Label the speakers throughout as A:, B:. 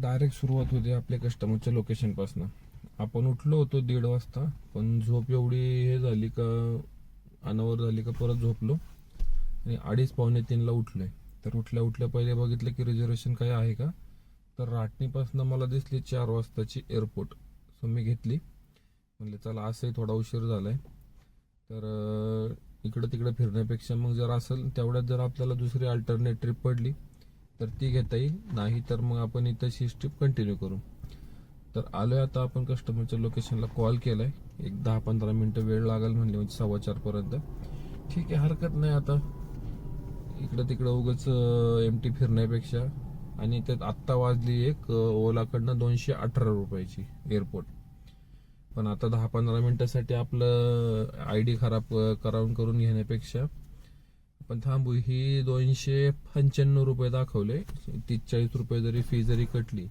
A: Direct सुरुवात होते आपल्या कस्टमरच्या लोकेशनपासून आपण उठलो होतो दीड वाजता पण झोप एवढी हे झाली का अनावर झाली का परत झोपलो. आणि अडीच पावणे तीनला उठलोय. तर उठल्या उठल्या पहिले बघितलं की रिझर्वेशन काय आहे का? तर राटणीपासून मला दिसली चार वाजताची एअरपोर्ट सो मी घेतली. म्हणले चला असंही थोडा उशीर झालाय. तर इकडं तिकडं फिरण्यापेक्षा मग जर असेल तेवढ्यात जर आपल्याला दुसरी अल्टरनेट ट्रिप पडली तर ती घेता येईल नाही तर मग आपण इथं ही कंटिन्यू करू. तर आलोय आता आपण कस्टमरच्या लोकेशनला कॉल केलाय. एक दहा पंधरा मिनिटं वेळ लागेल म्हणले म्हणजे सव्वा चार पर्यंत. ठीक आहे हरकत नाही आता. इकडं तिकडं उगाच एम टी फिरण्यापेक्षा. आणि त्यात आत्ता वाजली एक ओलाकडनं दोनशे अठरा रुपयाची एअरपोर्ट पण आता दहा पंधरा मिनिटासाठी आपलं आय डी खराब करावून करून घेण्यापेक्षा पण थांबू ही दोनशे पंच्याण्णव रुपये दाखवले. तीस चाळीस रुपये जरी फी जरी कटली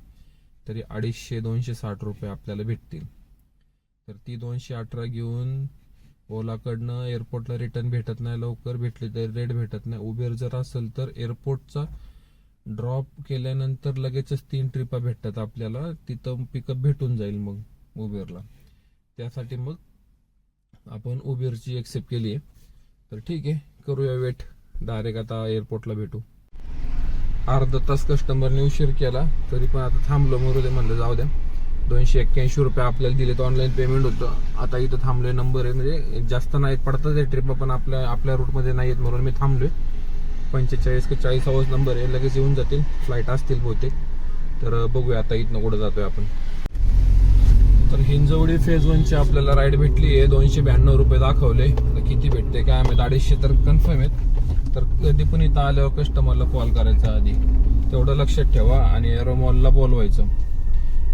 A: तरी अडीचशे दोनशे साठ रुपये आपल्याला भेटतील. तर ती दोनशे अठरा घेऊन ओलाकडनं एअरपोर्टला रिटर्न भेटत नाही लवकर भेटली तरी रेट भेटत नाही. उबेर जर असेल तर एअरपोर्टचा ड्रॉप केल्यानंतर लगेचच तीन ट्रिपा भेटतात आपल्याला. तिथं पिकअप भेटून जाईल मग उबेरला. त्यासाठी मग आपण उबेरची एक्सेप्ट केली आहे तर ठीक आहे. करूया वेट. डायरेक्ट आता एअरपोर्टला भेटू. अर्धा तास कस्टमरने उशीर केला तरी पण आता थांबलो मरू दे म्हणलं जाऊ द्या. दोनशे एक्क्याऐंशी रुपये आपल्याला दिले तर ऑनलाईन पेमेंट होतं. आता इथं थांबलोय नंबर आहे म्हणजे जास्त नाहीत पडतात ते ट्रिप पण आपल्या आपल्या रूटमध्ये नाही आहेत म्हणून मी थांबलोय. पंचेचाळीस का चाळीस आवाज नंबर आहे लगेच येऊन जातील. फ्लाईट असतील बहुतेक. तर बघूया आता इथनं कुठं जातोय आपण. तर हिंजवडी फेज वनची आपल्याला राईड भेटली आहे. दोनशे ब्याण्णव रुपये दाखवले. तर किती भेटते काय माहीत? अडीचशे तर कन्फर्म आहेत. तर कधी पण इथं आल्यावर कस्टमरला कॉल करायचा आधी. तेवढं लक्षात ठेवा आणि एरोमॉलला बोलवायचं.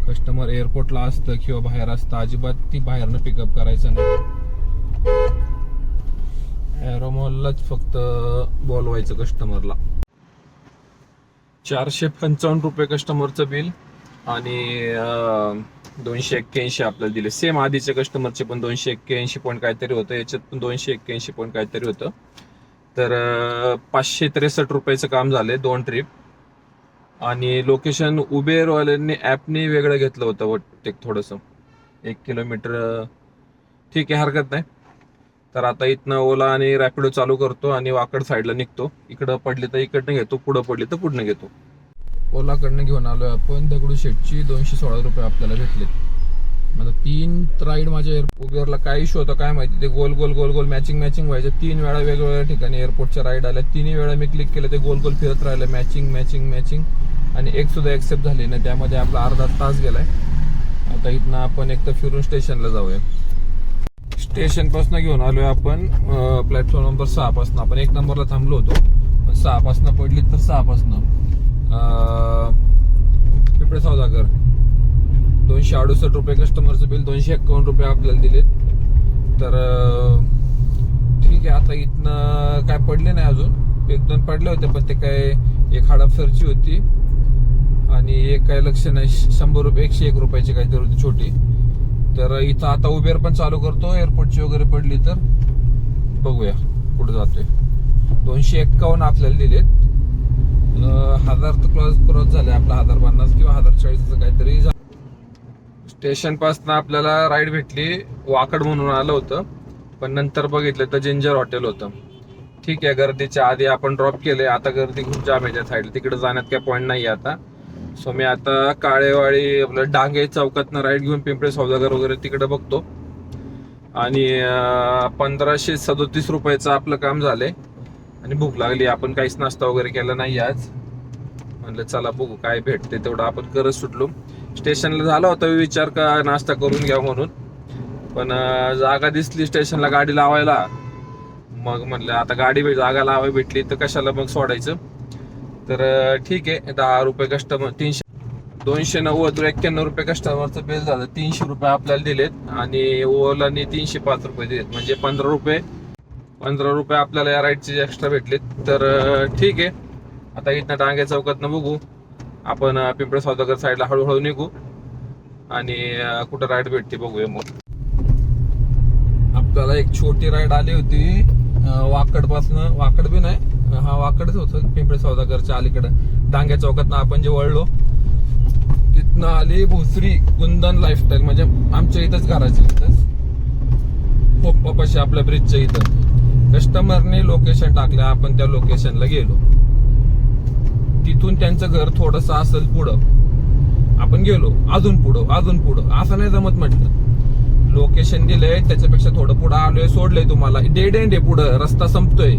A: कस्टमर एअरपोर्टला असतं किंवा बाहेर असतं अजिबात ती बाहेरनं पिकअप करायचं नाही. एरोमॉललाच फक्त बोलवायचं कस्टमरला चारशे पंचावन्न रुपये कस्टमरचं बिल आणि दोनशे एक्क्याऐंशी आपल्याला दिले. सेम आधीच्या कस्टमरचे पण दोनशे एक्क्याऐंशी पॉईंट काहीतरी होतं. याच्यात पण दोनशे एक्क्याऐंशी पॉईंट काहीतरी होतं. तर पाचशे त्रेसष्ट रुपयाचं काम झालंय दोन ट्रिप आणि लोकेशन उबेरवाल्यांनी ॲपने वेगळं घेतलं होतं वाटते थोडंसं. एक किलोमीटर ठीक आहे हरकत नाही. तर आता इथनं ओला आणि रॅपिडो चालू करतो आणि वाकड साईडला निघतो. इकडं पडली तर इकडनं घेतो पुढं पडली तर पुढनं घेतो. ओलाकडनं घेऊन आलो आहे आपण दगडूशेठची दोनशे सोळा रुपये आपल्याला भेटलेत. आता तीन राईड माझ्या एअरपोर्टवरला उबेरला काय इश्यू होता काय माहिती? ते गोल गोल गोल गोल मॅचिंग मॅचिंग व्हायचं. तीन वेळा वेगवेगळ्या ठिकाणी एअरपोर्टच्या राईड आल्या. तिन्ही वेळा मी क्लिक केलं ते गोल गोल फिरत राहिलं. मॅचिंग मॅचिंग मॅचिंग आणि एक सुद्धा एक्सेप्ट झाली नाही. त्यामध्ये आपला अर्धा तास गेलाय. आता इथनं आपण एक तर फिरून स्टेशनला जाऊया. स्टेशनपासून घेऊन आलोय आपण प्लॅटफॉर्म नंबर सहा पासून. आपण एक नंबरला थांबलो होतो. पण सहा पासून पडली तर सहा पासून. पिंपळे सौदागर दोनशे अडुसष्ट रुपये कस्टमरचं बिल दोनशे एक्कावन्न रुपये आपल्याला दिलेत. तर ठीक आहे आता इथनं काय पडले नाही अजून. एक दोन पडले होते पण ते काय एक हडपसरची होती. आणि एक काय लक्ष नाही शंभर रुपये एकशे एक रुपयाची काहीतरी होती छोटी. तर इथं आता उबेर पण चालू करतो एअरपोर्टची वगैरे पडली तर. बघूया कुठं जातोय. दोनशे एक्कावन्न आपल्याला दिलेत. हजार तर क्रॉस क्रॉस झाले आपला हजार पन्नास किंवा हजार चाळीसचं काहीतरी स्टेशन पासन आपल्याला राईड भेटली वाकड म्हणून आलं होतं. पण नंतर बघितलं तर जिंजर हॉटेल होतं. ठीक आहे गर्दीच्या आधी आपण ड्रॉप केले. आता गर्दी खूप जाम आहे त्या साईडला तिकडे जाण्यात काही पॉईंट नाही आता. सो मी आता काळेवाडी आपलं डांगे चौकातनं राईड घेऊन पिंपळे सौदागर वगैरे तिकडे बघतो. आणि पंधराशे सदोतीस रुपयाचं आपलं काम झालंय. आणि भूक लागली आपण काहीच नाश्ता वगैरे केला नाही आज. म्हणलं चला बघू काय भेटते तेवढं आपण करत सुटलो. स्टेशनला झाला होता विचार का नाश्ता करून घ्या म्हणून. पण जागा दिसली स्टेशनला गाडी लावायला. मग म्हणलं आता गाडी जागा लावाय भेटली तर कशाला मग सोडायचं? तर ठीक आहे दहा रुपये कस्टमर तीनशे दोनशे नव्वद एक्क्याण्णव रुपये कस्टमरचं बिल झालं. तीनशे रुपये आपल्याला दिलेत आणि ओलाने तीनशे पाच रुपये दिलेत. म्हणजे पंधरा रुपये पंधरा रुपये आपल्याला या राईडचे एक्स्ट्रा भेटले तर ठीक आहे. आता इथनं डांगे चौकातनं बघू. आपण पिंपळ सौदागर साईडला हळूहळू निघू. आणि कुठं राईड भेटते बघूया मग. आपल्याला एक छोटी राईड आली होती. वाकड पासन वाकड बी नाही. हा वाकडच होत. पिंपळे सौदागरच्या अलीकडं. डांग्या चौकातनं आपण जे वळलो तिथनं आली भोसरी कुंदन लाईफस्टाईल म्हणजे आमच्या इथंच घराच्या इथंच पोप्पापाशी आपल्या ब्रिजच्या इथं. कस्टमरने लोकेशन टाकलं आपण त्या लोकेशनला गेलो. तिथून त्यांचं घर थोडस असेल पुढं. आपण गेलो अजून पुढं अजून पुढं. असं नाही जमत म्हटलं. लोकेशन दिलंय त्याच्यापेक्षा थोडं पुढं आलोय सोडलंय तुम्हाला. डेड एंड आहे पुढं रस्ता संपतोय.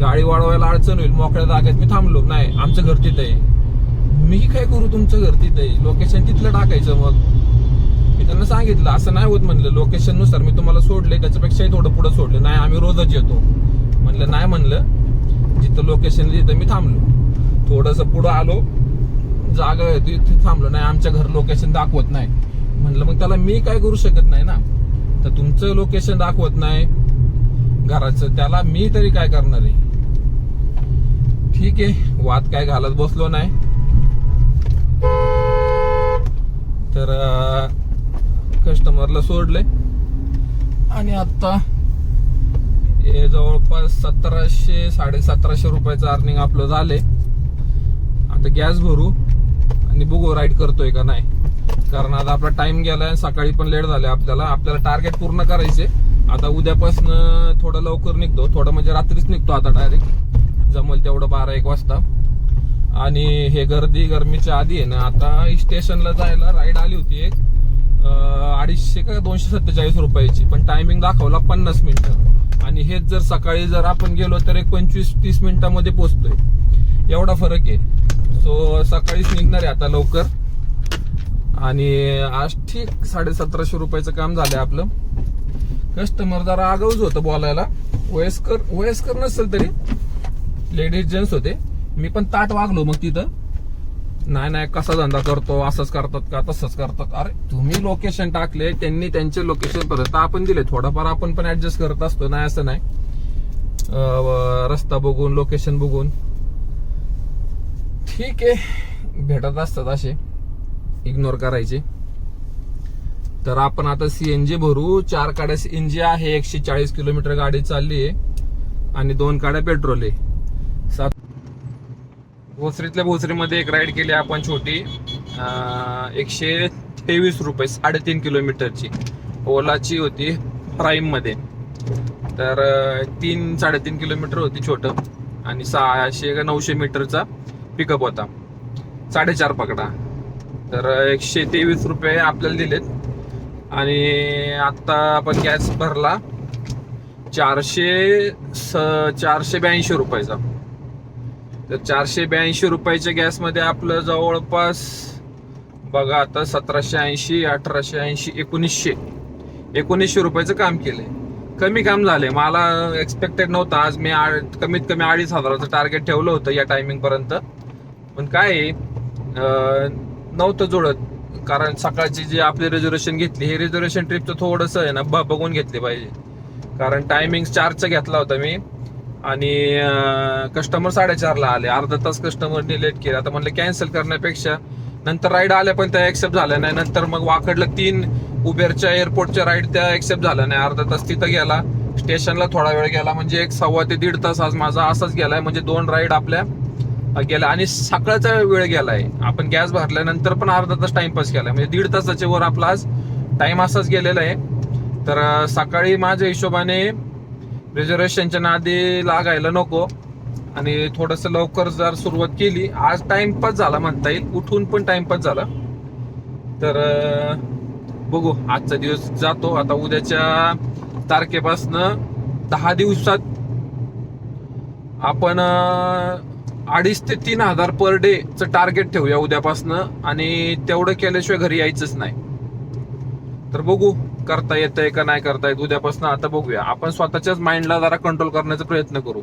A: गाडी वाढवायला अडचण होईल मोकळ्या जागेत मी थांबलो. नाही आमचं घर तिथं आहे. मी काय करू तुमचं घर तिथं आहे? लोकेशन तिथलं टाकायचं मग. मी त्यांना सांगितलं असं नाही होत म्हणलं. लोकेशननुसार मी तुम्हाला सोडले त्याच्यापेक्षाही थोडं पुढं सोडलं. नाही आम्ही रोजच येतो. म्हणलं नाही म्हणलं. जिथं लोकेशन तिथं मी थांबलो. थोडस पुढं आलो. जागा आहे तिथे थांबलो. नाही आमच्या घर लोकेशन दाखवत नाही. म्हणलं मग त्याला मी काय करू शकत नाही ना? तर तुमचं लोकेशन दाखवत नाही. घराचं त्याला मी तरी काय करणार आहे? ठीक आहे. वाद काय घालत बसलो नाही. तर कस्टमरला सोडले आणि आता हे जवळपास सतराशे साडे सतराशे रुपयाचं अर्निंग आपलं झाले आता गॅस भरू आणि बघू राईड करतोय का नाही. कारण आता आपला टाइम गेलाय सकाळी पण लेट झालाय आपल्याला. आपल्याला टार्गेट पूर्ण करायचे आता उद्यापासून थोडं लवकर निघतो. थोडं म्हणजे रात्रीच निघतो आता डायरेक्ट जमल तेवढं बारा एक वाजता. आणि हे गर्दी गरमीच्या आधी आहे ना आता स्टेशनला जायला राईड आली होती एक. अडीचशे का दोनशे सत्तेचाळीस रुपयाची. पण टायमिंग दाखवला पन्नास मिनिटं. आणि हेच जर सकाळी जर आपण गेलो तर एक पंचवीस तीस मिनिटांमध्ये पोचतोय. एवढा फरक आहे. सो सकाळीच निघणार आहे आता लवकर. आणि आज ठीक साडे सतराशे रुपयाचं काम झालंय आपलं. कस्टमर जरा आगाऊच होतं बोलायला. वयस्कर वयस्कर नसेल तरी. लेडीज जेंट्स होते. मी पण ताट वागलो मग तिथं. नाही नाही कसा धंदा करतो असंच करतात का तसंच करतात. अरे तुम्ही लोकेशन टाकले त्यांनी त्यांचे लोकेशन पर्यंत आपण दिले. थोडंफार आपण पण ऍडजस्ट करत असतो नाही असं नाही. रस्ता बघून लोकेशन बघून. ठीक आहे. भेटत असतात असे. इग्नोर करायचे. तर आपण आता सीएनजी भरू. चार काड्या सीएनजी आहे एकशे चाळीस किलोमीटर गाडी चालली आहे. आणि दोन काड्या पेट्रोल आहे. सात भोसरीतल्या भोसरीमध्ये एक राईड केली आपण छोटी एकशे तेवीस रुपये साडेतीन किलोमीटरची. ओलाची होती प्राईममध्ये तर तीन साडेतीन किलोमीटर होती छोटं आणि सहाशे का नऊशे मीटरचा पिकअप होता. साडेचार पकडा. तर एकशे तेवीस रुपये आपल्याला दिलेत. आणि आत्ता आपण गॅस भरला चारशे स चारशे ब्याऐंशी रुपयाचा. तर चारशे ब्याऐंशी रुपयाच्या गॅसमध्ये आपलं जवळपास बघा आता सतराशे ऐंशी अठराशे ऐंशी एकोणीसशे. एकोणीसशे रुपयाचं काम केलंय. कमी काम झाले मला एक्सपेक्टेड नव्हतं. आज मी आ- कमीत कमी अडीच हजाराचं टार्गेट ठेवलं होतं या टायमिंग पर्यंत. पण काय आहे, नव्हतं जुळत. कारण सकाळची जी आपली रिझर्वेशन घेतली हे रिझर्वेशन ट्रिपचं थोडंसं आहे ना बघून घेतली पाहिजे. कारण टायमिंग चारचं घेतला होता मी. आणि कस्टमर साडेचारला आले. अर्धा तास कस्टमरने लेट केलं. आता म्हणलं कॅन्सल करण्यापेक्षा नंतर राईड आल्या पण त्या एक्सेप्ट झाल्या नाही. नंतर मग वाकडलं तीन उबेरच्या एअरपोर्टच्या राईड त्या एक्सेप्ट झाल्या नाही. अर्धा तास तिथं गेला. स्टेशनला थोडा वेळ गेला. म्हणजे एक सव्वा ते दीड तास आज माझा असाच गेलाय. म्हणजे दोन राईड आपल्या गेला गेल्या. आणि सकाळचा वेळ गेलाय. आपण गॅस भरल्यानंतर पण अर्धा तास टाइमपास केलाय. म्हणजे दीड तासाच्या वर आपला आज टाइम असाच गेलेला आहे. तर सकाळी माझ्या हिशोबाने रिझर्वेशनच्या नादी लागायला नको. आणि थोडस लवकर जर सुरुवात केली आज टाइमपास झाला म्हणता येईल. उठून पण टाइमपास झाला. तर बघू आजचा दिवस जातो. आता उद्याच्या तारखेपासनं दहा दिवसात आपण अडीच ते तीन हजार पर डे च टार्गेट ठेवूया उद्यापासनं. आणि तेवढं केल्याशिवाय घरी यायचंच नाही. तर बघू करता येतंय का नाही करता येत उद्यापासून आता बघूया. आपण स्वतःच्याच माइंडला जरा कंट्रोल करण्याचा प्रयत्न करू.